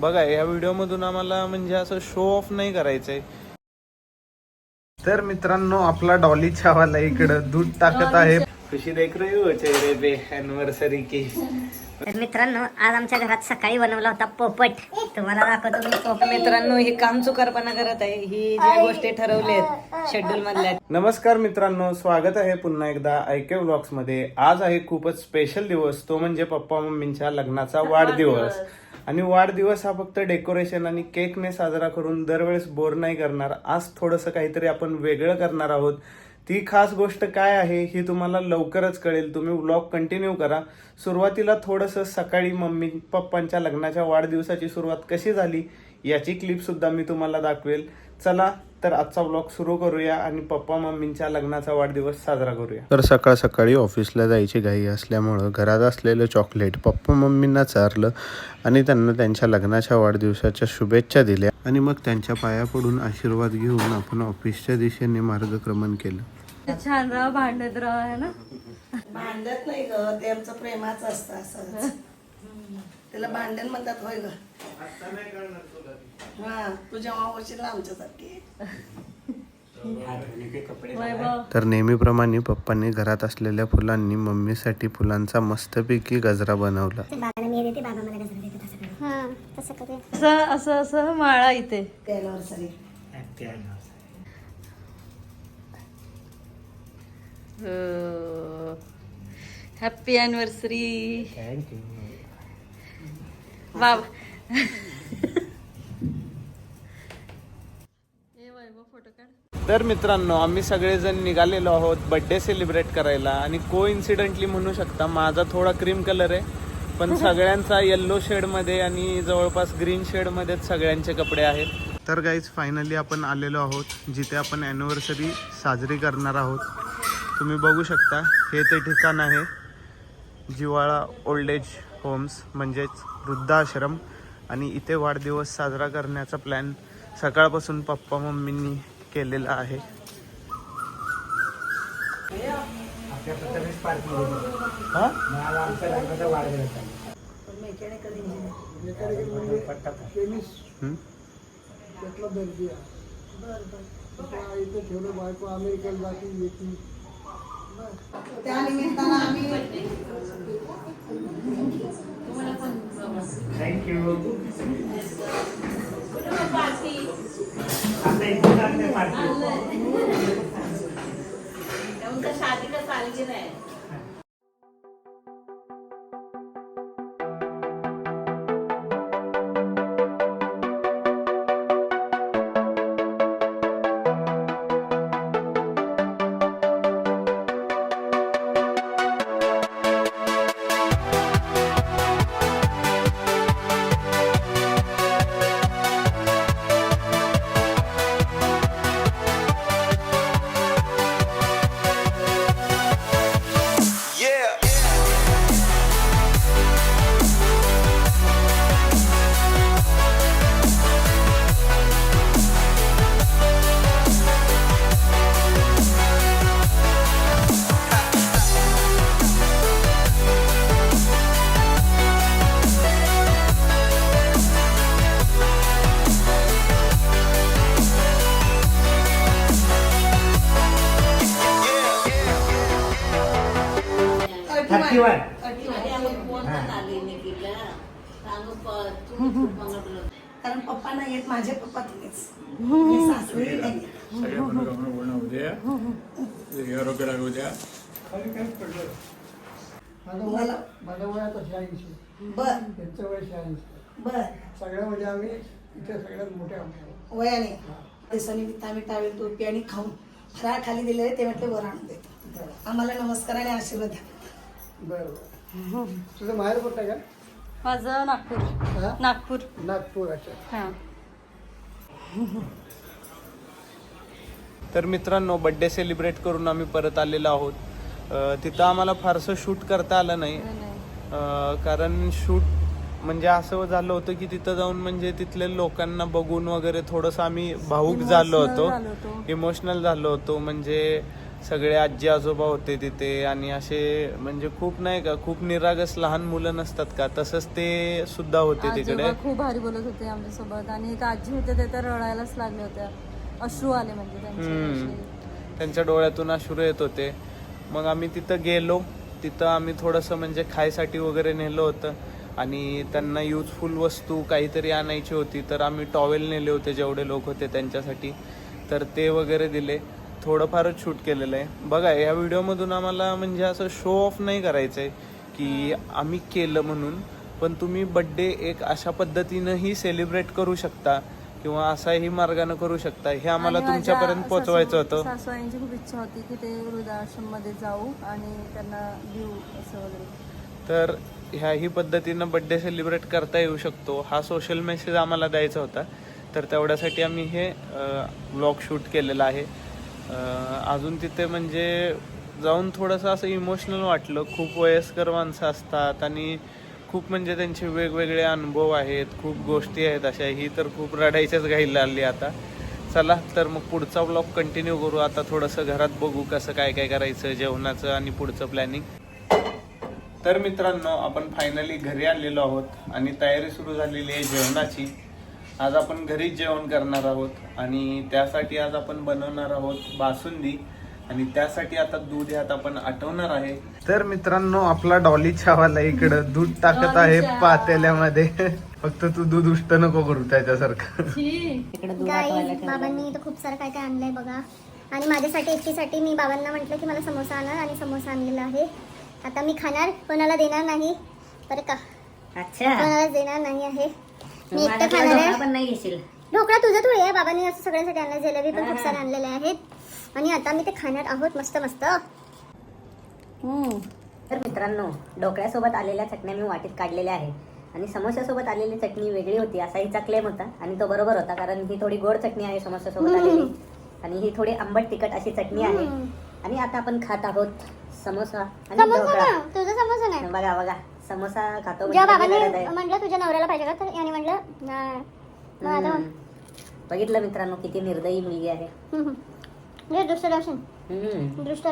बघा या व्हिडिओमधून आम्हाला म्हणजे असं शो ऑफ नाही करायचंय. तर मित्रांनो आपला डॉली छावाला इकडं दूध टाकत आहे. खुशी देख रही हो चेहरे पे एनिवर्सरी की. तर मित्रांनो आज आमच्या घरात सकाळी बनवला होता पोपट. तुम्हाला दाखवतो मी पोपट. मित्रांनो ही काम चुकारपणा करत आहे. ही ज्या गोष्टी ठरवल्यात शेड्यूल मधल्या. नमस्कार मित्रांनो स्वागत आहे पुन्हा एकदा ऐके व्लॉग्समध्ये. आज आहे खूपच स्पेशल दिवस. तो म्हणजे पप्पा मम्मींच्या लग्नाचा वाढदिवस. आणि वाढदिवस हा फक्त डेकोरेशन आणि केकने साजरा करून दरवेळेस बोर नाही करणार. आज थोडंसं काहीतरी आपण वेगळं करणार आहोत. ती खास गोष्ट काय आहे ही तुम्हाला लवकरच कळेल. तुम्ही व्लॉग कंटिन्यू करा. सुरुवातीला थोडंसं सकाळी मम्मी पप्पांच्या लग्नाच्या वाढदिवसाची सुरुवात कशी झाली याची क्लिप सुद्धा मी तुम्हाला दाखवेल. चला तर आजचा ब्लॉग सुरू करूया आणि पप्पा मम्मींच्या लग्नाचा वाढदिवस साजरा करूया. तर सकाळ सकाळी ऑफिसला जायची घाई असल्यामुळं घरात असलेलं चॉकलेट पप्पा मम्मींना चारलं आणि त्यांना त्यांच्या लग्नाच्या वाढदिवसाच्या शुभेच्छा दिल्या. आणि मग त्यांच्या पाया पडून आशीर्वाद घेऊन आपण ऑफिसच्या दिशेने मार्गक्रमण केलं. छान राहा भांडत राहा है ना? भांडत नाही ग ते आमचं प्रेमाचं असतं असं त्याला भांडण म्हणतात होय ग. हा तू जेव्हा होशील तर नेहमीप्रमाणे पप्पांनी घरात असलेल्या फुलांनी मम्मीसाठी फुलांचा मस्तपैकी गजरा बनवला. बाबाला मी देते बाबा मला गजरा देते तसं कर. हा तसं करे. असं असं असं माळा इथे. अॅनिव्हर्सरी हॅपी अॅनिव्हर्सरी बाबा काढ तर मित्रांनो आम्ही सगळेजण निघालेलो आहोत बर्थडे सेलिब्रेट करायला आणि को इन्सिडेंटली म्हणू शकता माझा थोडा क्रीम कलर आहे पण सगळ्यांचा येल्लो शेडमध्ये आणि जवळपास ग्रीन शेडमध्येच सगळ्यांचे कपडे आहेत. तर गाईज फायनली आपण आलेलो आहोत जिथे आपण ॲनिव्हर्सरी साजरी करणार आहोत. तुम्ही बघू शकता हे ते ठिकाण आहे जिवाळा ओल्ड एज होम्स म्हणजेच वृद्धाश्रम आणि इथे वाढदिवस साजरा करण्याचा प्लॅन सकाळपासून पप्पा मम्मींनी केलेला आहे. हा? येते त्या निमित्तानं आम्ही कारण पप्पा नाही येत माझे पप्पा तुम्हीच मी सासरी नाही. आरोग्य लागू द्या. मला माझ्या वयात शहाऐंशी बर. त्यांचं वय शहाऐंशी बर. सगळ्यामध्ये आम्ही इथे सगळ्यात मोठे आहोत. वयाने. दिवसानिमित्त आम्ही टावेल टोपी आणि खाऊन फराळ खाली दिलेले ते म्हटले वर आणून देतो आम्हाला नमस्कार आणि आशीर्वाद द्या. तुझं माहेर कुठं आहे का? माझं नागपूर? नागपूर. नागपूर अच्छा. हा. तर मित्रांनो बड्डे सेलिब्रेट करून आम्ही परत आलेलो आहोत. तिथं आम्हाला फारसं शूट करता आलं नाही. कारण शूट म्हणजे असं झालं होतं की तिथं जाऊन म्हणजे तिथल्या लोकांना बघून वगैरे थोडंसं आम्ही भाऊक झालो होतो. इमोशनल झालो होतो. म्हणजे सगळे आजी आजोबा होते तिथे आणि असे म्हणजे खूप नाही का खूप निरागस लहान मुलं नसतात का? तसंच ते सुद्धा होते तिकडे. आजोबा खूप भारी बोलत होते आमच्यासोबत आणि एक आजी होते ते तर रडायलाच लागले होत्या अश्रू आले म्हणजे हम्म. त्यांच्या डोळ्यातून अश्रू येत होते. मग आम्ही तिथं गेलो. तिथं आम्ही थोडंसं म्हणजे खायसाठी वगैरे नेलं होतं आणि त्यांना युजफुल वस्तू काहीतरी आणायची होती. तर आम्ही टॉवेल नेले होते जेवढे लोक होते त्यांच्यासाठी. तर ते वगैरे दिले. थोडंफारच शूट केलेलं आहे. बघा या व्हिडिओमधून आम्हाला म्हणजे असं शो ऑफ नाही करायचं आहे की आम्ही केलं म्हणून पण तुम्ही बड्डे एक अशा पद्धतीनंही सेलिब्रेट करू शकता किंवा असाही मार्गाने करू शकता. हे आम्हाला तुमच्यापर्यंत पोहोचवायचं होतं. सासूबाईंची खूप इच्छा होती की ते वृद्धाश्रममध्ये जाऊ आणि त्यांना देऊ असं वगैरे. तर ह्याही पद्धतीनं बड्डे सेलिब्रेट करता येऊ शकतो. हा सोशल मेसेज आम्हाला द्यायचा होता. तर तेवढ्यासाठी आम्ही हे ब्लॉग शूट केलेलं आहे. अजून तिथे म्हणजे जाऊन थोडंसं असं इमोशनल वाटलं. खूप वयस्कर माणसं असतात आणि खूप म्हणजे त्यांचे वेगवेगळे अनुभव आहेत. खूप गोष्टी आहेत अशा. ही तर खूप रडायच्याच घाईला आली आता. चला तर मग पुढचा ब्लॉग कंटिन्यू करू. आता थोडंसं घरात बघू कसं काय काय करायचं जेवणाचं आणि पुढचं प्लॅनिंग तर मित्रांनो आपण फायनली घरी आलेलो आहोत आणि तयारी सुरू झालेली आहे जेवणाची. आज आपण घरीच जेवण करणार आहोत आणि त्यासाठी आज आपण बनवणार आहोत बासुंदी. आणि त्यासाठी आता दूध ह्यात आपण आटवणार आहे. तर मित्रांनो आपला डॉली छावाला इकडं दूध टाकत आहे पातेल्यामध्ये. फक्त तू दूध उष्ट नको करू त्याच्यासारखं. ठेवलंय. बाबांनी इथं खूप सारं काय काय आणलंय बघा. आणि माझ्यासाठी एकटीसाठी मी बाबांना म्हटलं की मला समोसा आणा आणि समोसा आणलेला आहे. आता मी खाणार कोणाला देणार नाही. बरं का? अच्छा. कोणाला देणार नाही आहे. मी एकटं खाणार आहे. पण नाही घेशील ढोकळा तुझं थोडी आहे बाबांनी असं सगळ्यांसाठी आणलं जिलेबी पण खूप सारे आणलेले आहेत. आणि आता मी ते खाणार आहोत मस्त मस्त. तर मित्रांनो ढोकळ्यासोबत आलेल्या चटण्या मी वाटीत काढलेल्या आहेत. आणि समोश्यासोबत आलेली चटणी वेगळी होती असा हिचा क्लेम होता. आणि तो बरोबर होता कारण ही थोडी गोड चटणी आहे समोश्यासोबत आलेली. आणि ही थोडी आंबट तिखट अशी चटणी आहे. आणि आता आपण खात आहोत समोसा आणि समोसा ढोकळा. ना तुझा समोसा नाही. बघा बघा. समोसा खातो जेव्हा म्हणजे बाबांनी रडत आहे. म्हटलं तुझ्या नवऱ्याला पाहिजे का तर याने म्हटलं. बघितलं मित्रांनो किती निर्दयी मुलगी आहे. दुसरं दर्शन. दृष्ट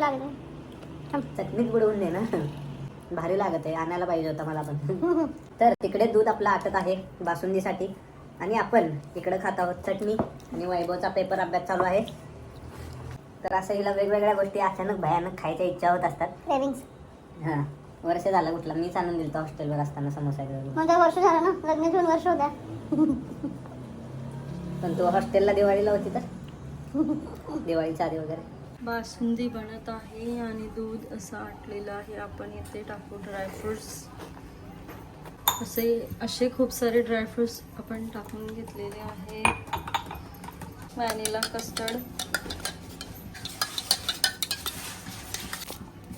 चटणीत बुडवून दे ना. भारी लागत आहे आणायला पाहिजे होता मला पण. तर तिकडे दूध आपलं आटत आहे बासुंदीसाठी. आणि आपण इकडे खात आहोत चटणी आणि वैभवचा पेपर अभ्यास चालू आहे. तर असं हिला वेगवेगळ्या गोष्टी अचानक भयानक खायच्या इच्छा होत असतात. हा. वर्ष झालं कुठला. मीच आणून दिलतो हॉस्टेलवर असताना समोसा. माझं वर्ष झालं ना. लग्न दोन वर्ष होत्या. पण तू हॉस्टेलला दिवाळीला होती तर. दिवाळीच्या आधी वगैरे. बासुंदी बनत आहे आणि दूध असं आटलेलं आहे. आपण येथे टाकू ड्रायफ्रुट्स असे असे खूप सारे ड्रायफ्रुट्स आपण टाकून घेतलेले आहे. व्हॅनिला कस्टर्ड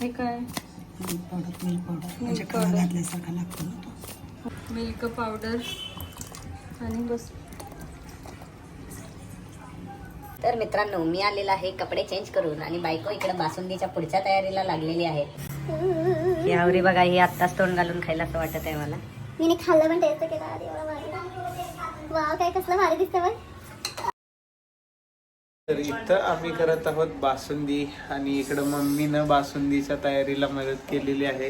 हे काय? मिल्क पावडर मिल्क पावडर आणि बस. तर मित्रांनो मी आलेला आहे कपडे चेंज करून आणि बायको इकडे बासुंदीच्या पुढच्या तयारीला लागलेली आहे. ही आवरी बघा ही आत्ताच तोंड घालून खायला असं वाटत आहे मला. मी खाल्लं पण टेस्ट केलं अरे वा भारी. वा काय कसलं भारी दिसतं पण तर इथं आम्ही करत आहोत बासुंदी आणि इकडं मम्मीनं बासुंदीच्या तयारीला मदत केलेली आहे.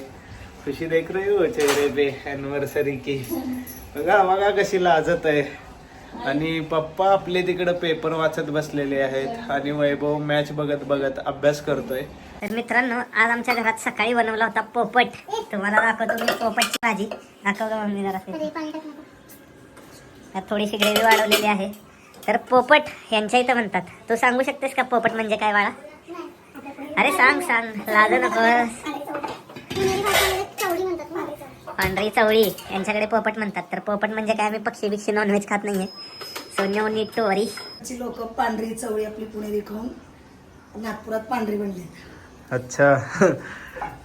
खुशी देख रही हो चेहरे पे अॅनिव्हर्सरी की. बघा बघा कशी लाजत आहे. आणि पप्पा आपले तिकडं पेपर वाचत बसलेले आहेत आणि वैभव मॅच बघत बघत अभ्यास करतोय. तर मित्रांनो आज आमच्या घरात सकाळी बनवला होता पोपट. तुम्हाला दाखवतो मी पोपटची भाजी. दाखव का मम्मी जरा. त्यात थोडीशी ग्रेव्ही वाढवलेली आहे. तर पोपट यांच्या इथं म्हणतात. तू सांगू शकतेस का पोपट म्हणजे काय बाळा? अरे सांग सांग. लाज नकोस. पांढरी चवळी. यांच्याकडे पोपट म्हणतात. तर पोपट म्हणजे काय? आम्ही पक्षी बिक्षी नॉनव्हेज खात नाहीये. So no need to worry लोक पांढरी चवळी आपली पुणेरी खाऊन नागपुरात पांढरी बनली अच्छा.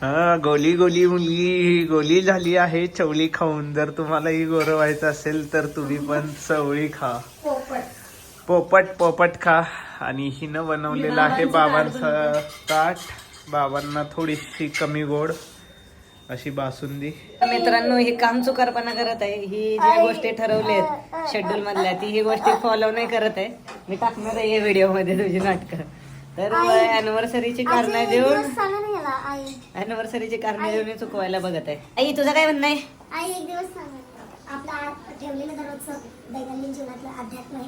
हा गोली गोली मुलगी गोली झाली आहे चवळी खाऊन. जर तुम्हाला ही गोरं व्हायचं असेल तर तुम्ही पण चवळी खा. पोपट पोपट खा. आणि हिनं बनवलेलं आहे बाबांचं ताट. बाबांना थोडीशी कमी गोड. अशी बासुंदी. मित्रांनो ही काम चुकारपणा करत आहे. ही ज्या गोष्टी ठरवल्यात शेड्यूल मधल्या ती ही गोष्टी फॉलो नाही करत आहे. मी टाकणार आहे व्हिडिओमध्ये तुझी नाटकं. तर. अॅनिव्हर्सरीची कारण देऊन अॅनिव्हर्सरीची कारण देऊन मी चुकवायला बघत आहे. आई तुझं काय म्हणणं आहे? आई एक दिवस सांगा आपलं ठेवलेलं दररोजचं. दैनंदिन जीवनातलं अध्यात्म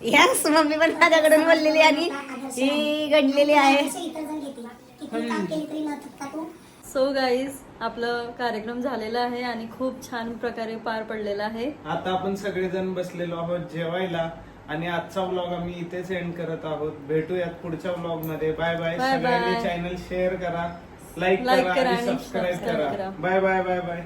हे यास मम्मी पण माझ्याकडून बोललेली आणि ही गणलेली आहे. असे इतर जण घेतील. किती काम केली तरी न थकता तू? सो गाईज आपलं कार्यक्रम झालेला आहे आणि खूप छान प्रकारे पार पडलेला आहे. आता आपण सगळेजण बसलेलो आहोत जेवायला आणि आजचा व्लॉग आम्ही इथेच एंड करत आहोत. भेटूयात पुढच्या व्लॉगमध्ये. बाय बाय Bye सगळ्यांनी bye. चॅनल शेअर करा लाईक Like करा करा आणि आणि सबस्क्राईब करा. Bye bye bye bye